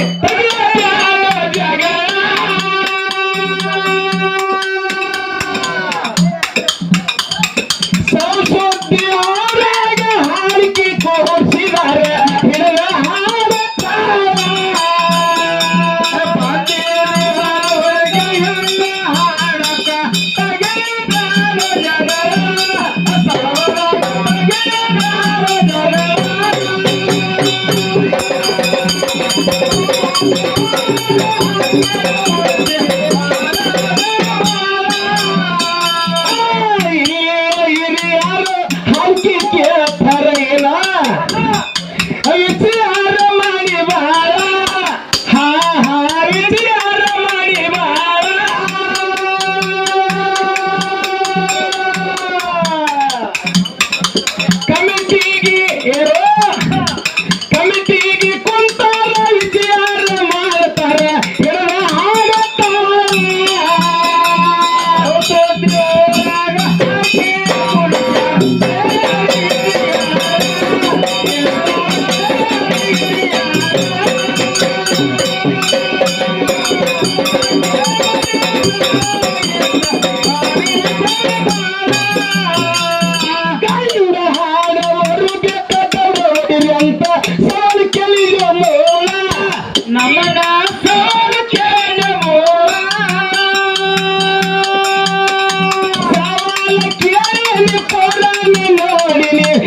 Hey! ಕೇಳಿ ಕೊಡಲಿ ನೋಡಿನಿ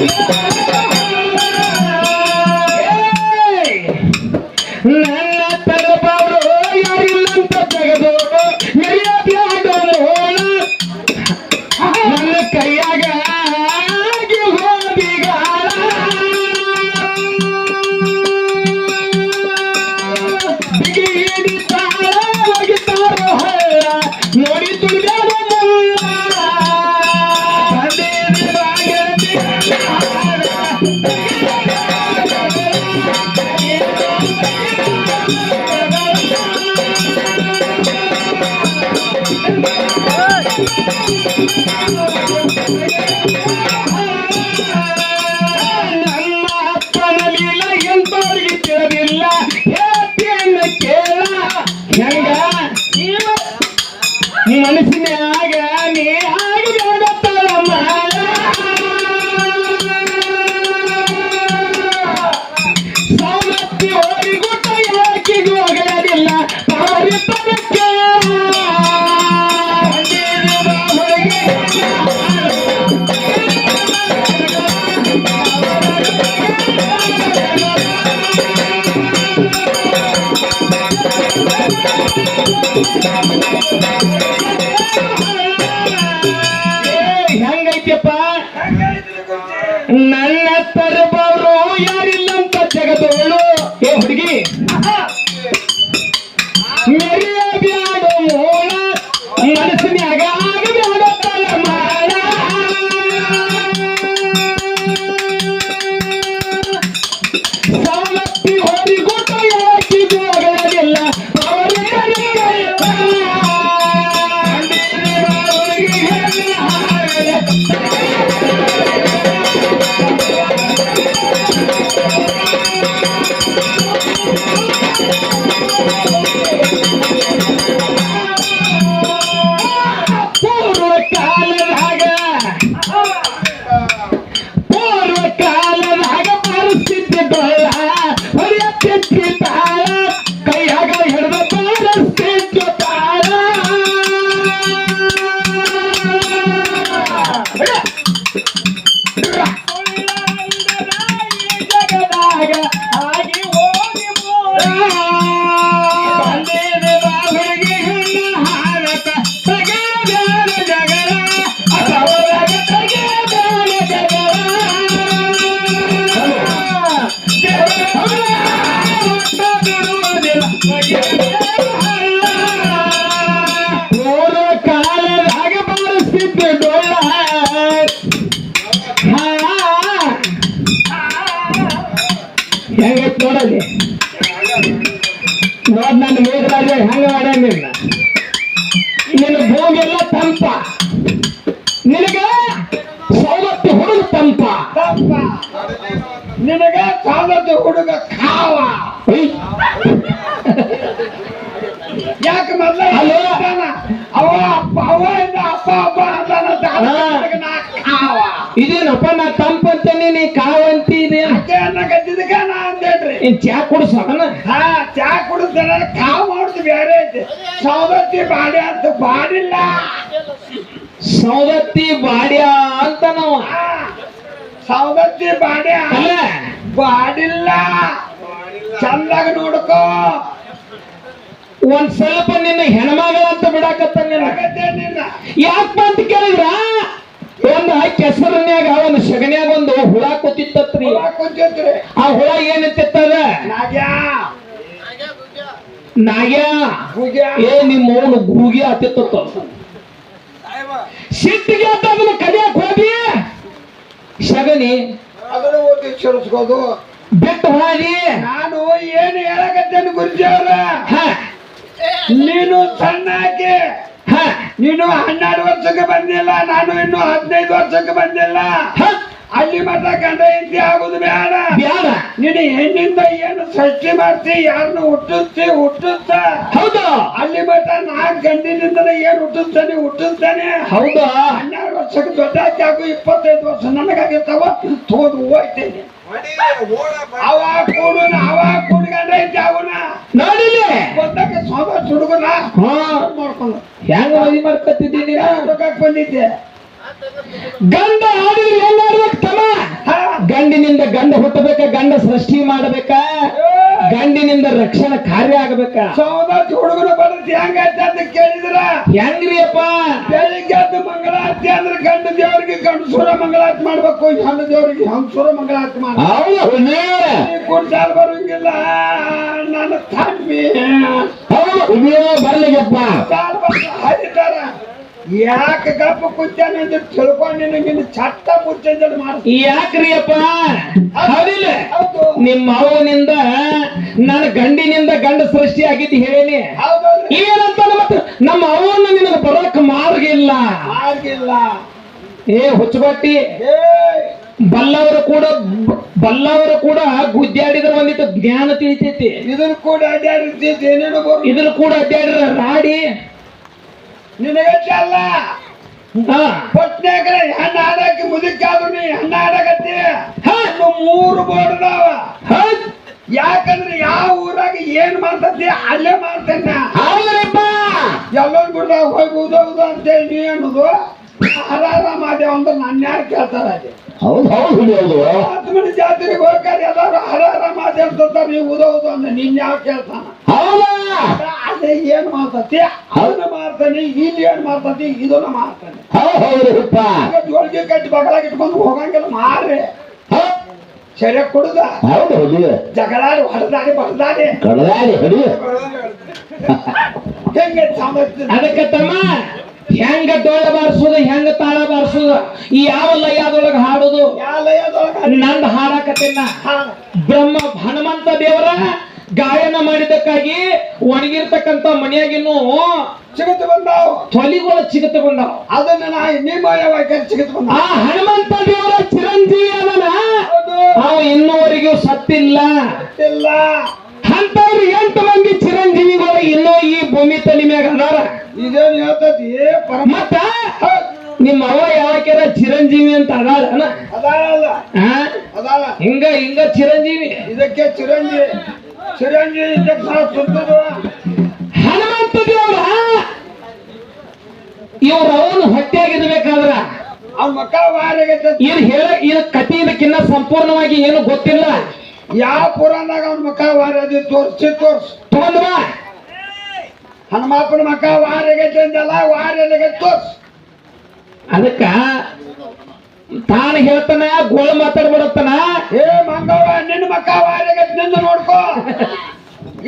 ನನ್ನ ಹೆಂಗೈತಿಯಪ್ಪ ನನ್ನ ನೋಡ್ ನನ್ನ ಮೂರ್ತಾರೆ ಹೆಂಗ ಮಾಡಂಗಿಲ್ಲ ನಿನ್ನ ಭೂಮಿ ಭೂಮಿಯೆಲ್ಲ ತಂಪ. ನಿನಗೆ ಸವಲತ್ತು ಹುಡುಗ ತಂಪ. ನಿನಗೆ ಸವಲತ್ತು ಹುಡುಗ ಇದೇನಪ್ಪ ನಾ ನೀ ಕಾವಂತಿ ಅನ್ನಕತ್ತಿದ್ದಕ್ಕ ನಾ ಅಂದೇನ್ರಿ ಇನ್ ಚಾ ಕುಡಿಸೋಣ ಹಾ ಚಾ ಕುಡಿಸ ಕಾವ್ ಮಾಡುದು ಬೇರೆ ಐತಿ. ಸೌದತ್ತಿ ಬಾಡಿ ಅಂತ ಬಾಡಿಲ್ಲ. ಸೌದತ್ತಿ ಬಾಡ್ಯ ಅಂತ ನಾವು ಹಾ, ಸೌದತ್ತಿ ಬಾಡಿ ಅಲ್ಲ. ಬಾಡಿಲ್ಲ. ಚಂದಾಗ ನೋಡ್ಕೋ. ಒಂದ್ ಸ್ವಲ್ಪ ನಿನ್ನ ಹೆಣ್ಮಗಳ ಅಂತ ಬಿಡಾಕತ್ತ ನಿನ್ನ. ಯಾಕಂತ ಕೇಳಿದ್ರಾ ಯಾಕಪ್ಪ ಅಂತ ಕೇಳಿದ್ರ? ಒಂದು ಸಗನ್ಯಾಗ ಒಂದು ಹುಳ ಕೂತಿತ್ತತ್ರಿ. ಆ ಹುಳ ಏನಂತಿತ್ತದ ನಾಗ್ಯಾ. ಏ ನಿಮ್ಮ ಅವನು ಗೂಗಿ ಆತಿತ್ತ ಸಿಟ್ಟಿಗೆ ಅಂತ ಅದನ್ನ ಕಡಿಯಕ್ ಹೋಗಿ. ಸಗಣಿ. ಚಲಿಸ್ಕೋದು. ಬಿಟ್ಟು ಹೋಗಿ. ನಾನು ಏನು ಹೇಳಕತ್ತೇನೆ ಗುರುಜಿ ಅವ್ರ? ನೀನು ಸಣ್ಣ ಹ ನೀನು ಹನ್ನೆರಡು ವರ್ಷಕ್ಕೆ ಬಂದಿಲ್ಲ ನಾನು ಇನ್ನು ಹದಿನೈದು ವರ್ಷಕ್ಕೆ ಬಂದಿಲ್ಲ. ಅಲ್ಲಿ ಮಾತ್ರ ಗಂಡ ಹೆಂಡತಿ ಆಗುದು ಬೇಡ. ಬೇಡ. ನೀನು ಹೆಣ್ಣಿಂದ ಏನು ಸೃಷ್ಟಿ ಮಾಡ್ತಿ ಯಾರನ್ನು ಹುಟ್ಟಿಸ್ತಿ ಹುಟ್ಟುತ್ತ ಹೌದು. ಅಲ್ಲಿ ಮಟ್ಟ ನಾ ಗಂಡಿನಿಂದಲೇ ಏನು ಹುಟ್ಟಿಸ್ತಾನೆ ಹುಟ್ಟಿಸ್ತಾನೆ. ಹೌದು. ಹನ್ನೆರಡು ವರ್ಷಕ್ಕೆ ದೊಡ್ಡ ಹಾಕು ಇಪ್ಪತ್ತೈದು ವರ್ಷ ನನಗಾಗಿರ್ತಾವ ತೋದು ಹೋಗ್ತೇನೆ. ಅವ ಕೂಡು ಅವ ಕೂಡ್ಗಂಡ ಐತಿ ಅವನ ನೋಡಿಲಿ ಬಂದಾಗ ಸೋಮ ಹಾ. ಹೆಂಗ ಮದಿ ಮಾಡ್ಕೊತಿದ್ದೀನಿ ಬಂದಿದ್ದೆ ಗಂಡ ಆಡಿದ್ರೆ ಏನ್ ಮಾಡ್ಬೇಕು ತಮ್ಮ. ಗಂಡಿನಿಂದ ಗಂಡ ಹುಟ್ಟಬೇಕ? ಗಂಡ ಸೃಷ್ಟಿ ಮಾಡಬೇಕ? ಗಂಡಿನಿಂದ ರಕ್ಷಣಾ ಕಾರ್ಯ ಆಗ್ಬೇಕ? ಸೌದಾತ್ ಹುಡುಗರು ಬರುತ್ತೆ ಹೆಂಗೈತೆ ಅಂತ ಕೇಳಿದ್ರ ಹೆಂಗ್ರಿ ಅಪ್ಪ ಬೆಳಿಗ್ಗೆ ಮಂಗಳಾರತಿ ಅಂದ್ರೆ ಗಂಡ ದೇವರಿಗೆ ಗಂಡಸೂರ ಮಂಗಳಾರತಿ ಮಾಡ್ಬೇಕು. ಹೆಣ್ಣು ದೇವರಿಗೆ ಹಂಸೂರ ಮಂಗಳಾರತಿ ಮಾಡ್ಬೇಕು. ಕುಂಟಾಲ್ ಬರಂಗಿಲ್ಲ ನನ್ನ ತಮ್ಮಿ ಹುಲಿಯೇ ಬರ್ಲಿಗಪ್ಪ. ಹರಿತಾರ ಯಾಕೆ ಗಪ್ಪ ಕುಂತಾನೆ ಅಂತ ತಿಳ್ಕೊಂಡು ಚಟ್ಟ ಚಟ್ಟ ಮುಚ್ಚಂಜಲ್ ಮಾಡಿ. ಯಾಕ್ರಿ ಅಪ್ಪ ಹೌದಿಲ್ಲ. ಹೌದು. ನಿಮ್ಮ ಅವನಿಂದ ನನ್ನ ಗಂಡಿನಿಂದ ಗಂಡ ಸೃಷ್ಟಿ ಆಗಿದ್ದು ಹೇಳೇನಿ. ಹೌದಲ್ರಿ ಏನಂತ ಮತ್ತೆ ನಮ್ಮ ಅವನ್ನ ನಿನಗೆ ಬರೋಕ್ ಮಾರ್ಗ ಇಲ್ಲ. ಆಗಿಲ್ಲ ಏ ಹುಚ್ಚಬಟ್ಟಿ. ಏ ಬಲ್ಲವರು ಕೂಡ ಬಲ್ಲವರು ಕೂಡ ಗುದ್ದಾಡಿದ್ರೆ ಒಂದಿಟ್ಟು ಜ್ಞಾನ ತಿಳಿತೈತಿ. ಇದನ್ನು ಕೂಡ ಅಡ್ಡಾಡಿರ್ತೈತಿ ಏನೇನೋ ಇದ್ರ ಕೂಡ ಅಡ್ಡಾಡಿದ್ರ ರಾಡಿ. ನಿನಗೆ ಅಲ್ಲ? ಪಟ್ನಾಗ ಹೆಣ್ಣು ಆಡಕ್ಕೆ ಮುದುಕಾದ್ರು ನೀ ಹೆಣ್ಣು ಆಡಕತ್ತಿ ಮೂರು ಬೋರ್ಡ್ ಅದಾವ ಹೌದ್. ಯಾಕಂದ್ರೆ ಯಾವ ಊರಾಗ ಏನ್ ಮಾಡ್ತತಿ ಅಲ್ಲೇ ಮಾಡ್ತೇನೆ. ಎಲ್ಲೊಂದ್ ಬಿಡ್ದಾಗ ಹೋಗಿ ಉದೌದು ಅಂತೇಳಿ ನೀ ಅನ್ನೋದು ಹರಾರ ಮಾಡ್ಯಾವ ಅಂದ್ರೆ ನನ್ನ ಯಾರು ಕೇಳ್ತಾರ ಅಲ್ಲಿ. ಹೌದು ಹೌದು ಹೌದು. ಆತ್ಮನ ಜಾತ್ರೆಗೆ ಹೋಗ್ತಾರೆ ಎಲ್ಲಾರು ಹರಾರ ಮಾದೇವ್ ಅಂತಾರ ನೀವು ಉದೌದು ಅಂದ್ರೆ ನಿನ್ ಯಾವ ಅದೇ ಏನ್ ಮಾಡ್ತತಿ? ಅದನ್ನ ಮಾಡ್ತಾನೆ ಇಲ್ಲಿ ಏನ್ ಮಾಡ್ತತಿ? ಇದನ್ನ ಮಾಡ್ತಾನೆ. ಜೋಳಿಗೆ ಕಟ್ಟಿ ಬಗಲಾಗ ಇಟ್ಕೊಂಡು ಹೋಗಂಗಿಲ್ಲ ಮಾರ್ರೆ. ಸರಿಯಾಗಿ ಕೊಡುದ? ಹೌದು ಹೌದು ಜಗಳಾಡಿ ಹೊಡೆದಾಡಿ ಬಡದಾಡಿ. ಕಡದಾಡಿ ಹಡಿ ಹೆಂಗೆ ಸಾಮರ್ಥ್ಯ? ಅದಕ್ಕೆ ತಮ್ಮ ಹೆಂಗ ಡೋಳ ಬಾರಿಸೋದು ಹೆಂಗ ತಾಳ ಬಾರಿಸೋದು ಈ ಯಾವ ಲಯದೊಳಗ ಹಾಡೋದು? ನಂದ ಹಾಡಾಕತ್ತಿನ. ಬ್ರಹ್ಮ ಹನುಮಂತ ದೇವರ ಗಾಯನ ಮಾಡಿದ್ದಕ್ಕಾಗಿ ಒಣಗಿರ್ತಕ್ಕಂತ ಮನೆಯಾಗಿನ್ನು ಚಿಗತ ಬಂದಾವ. ತೊಲಿಗಳು ಚಿಗತ ಬಂದಾವ. ಅದನ್ನ ನಾ ನಿಮ್ಮ ಚಿಗತ ಬಂದ ಆ ಹನುಮಂತ ದೇವರ ಚಿರಂಜೀವಿ ಅದನ್ನ ಅವ ಇನ್ನೂವರೆಗೂ ಸತ್ತಿಲ್ಲ. ಇಲ್ಲ ಅಂತವ್ರು ಎಂಟು ಮಂದಿ ಚಿರಂಜೀವಿಗಳು ಇನ್ನೂ ಈ ಭೂಮಿ ತಲೆ ಮ್ಯಾಗ ಅದಾರ. ಇದೇನ್ ಹೇಳ್ತತಿ? ಮತ್ತ ನಿಮ್ಮ ಅವ ಯಾವಾಕ್ಯಾರ ಚಿರಂಜೀವಿ ಅಂತ ಅದಾಳ ಅದಾಳ ಅದಾಳ. ಹಿಂಗ ಹಿಂಗ ಚಿರಂಜೀವಿ. ಇದಕ್ಕೆ ಚಿರಂಜೀವಿ. ಚಿರಂಜೀವಿ ಇದಕ್ಕೆ ಹನುಮಂತ ದೇವ್ರ? ಇವ್ರ ಅವನು ಹೊಟ್ಟೆಯಾಗಿರ್ಬೇಕಾದ್ರ ಅವ್ನ ಮಕ್ಕಳ ಇದು ಹೇಳ ಇದು ಕಥೆ ಇದಕ್ಕಿನ್ನ ಸಂಪೂರ್ಣವಾಗಿ ಏನು ಗೊತ್ತಿಲ್ಲ. ಯಾವ ಪುರಾಣದಾಗ ಅವ್ನ ಮಕ್ಕ ವಾರದಿ ತೋರ್ಸಿ ತೋರ್ಸ್? ತಗೊಂಡ್ ಬಾ. ಹನುಮಪ್ಪನ ಮಕ್ಕ ವಾರಿಗೈತೆ ಅಂದಲ್ಲ ವಾರಿಗೈತೆ ತೋರ್ಸ್. ಅದಕ್ಕ ತಾನು ಹೇಳ್ತಾನ ಗೋಳ ಮಾತಾಡ್ಬಿಡತ್ತಾನ. ಏ ಮಂಗವ್ವ ನಿನ್ನ ಮಕ್ಕ ವಾರಿಗೈತೆ ನಿಂದು ನೋಡ್ಕೋ.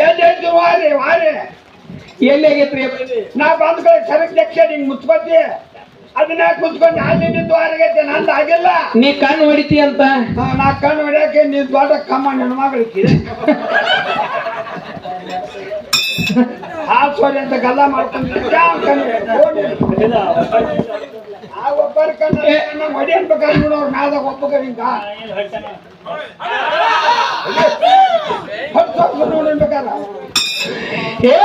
ಎಲ್ಲಿ ವಾರಿ ವಾರಿ ಎಲ್ಲಿ ಆಗೈತ್ರಿ? ನಾ ಬಂದ್ಕೊಳ್ಳಿ ಕಡೆ ಸರಕ್ ದಕ್ಷ ನಿಂಗೆ ಮುಚ್ಬತ್ತಿ ಅದನ್ನ ಕುತ್ಕೊಂಡು ಅಲ್ಲಿ ನಿಂತು ವಾರಿಗೈತೆ ನಂದು ಆಗಿಲ್ಲ. ನೀ ಕಣ್ಣು ಹೊಡಿತಿ ಅಂತ? ಹಾ, ನಾ ಕಣ್ಣು ಹೊಡ್ಯಾಕೆ ನೀ ದೊಡ್ಡ ಕಮ್ಮ ನನ್ನ ಮಗಳಿಗೆ ಹಾಲು ಸೋರಿ ಅಂತ ಗಲ್ಲ ಮಾಡ್ಕೊಂಡು ಯಾವ ಕಣ್ಣು ನೋಡಿ. ಆ ಒಬ್ಬರ ಕಣ್ಣು ನಮ್ಮ ಹೊಡಿ ಅನ್ಬೇಕಾದ್ರೆ ನೋಡು ಅವ್ರ ಮ್ಯಾದಾಗ ಒಬ್ಬಗ ಹಿಂಗ ಹತ್ತು ಏ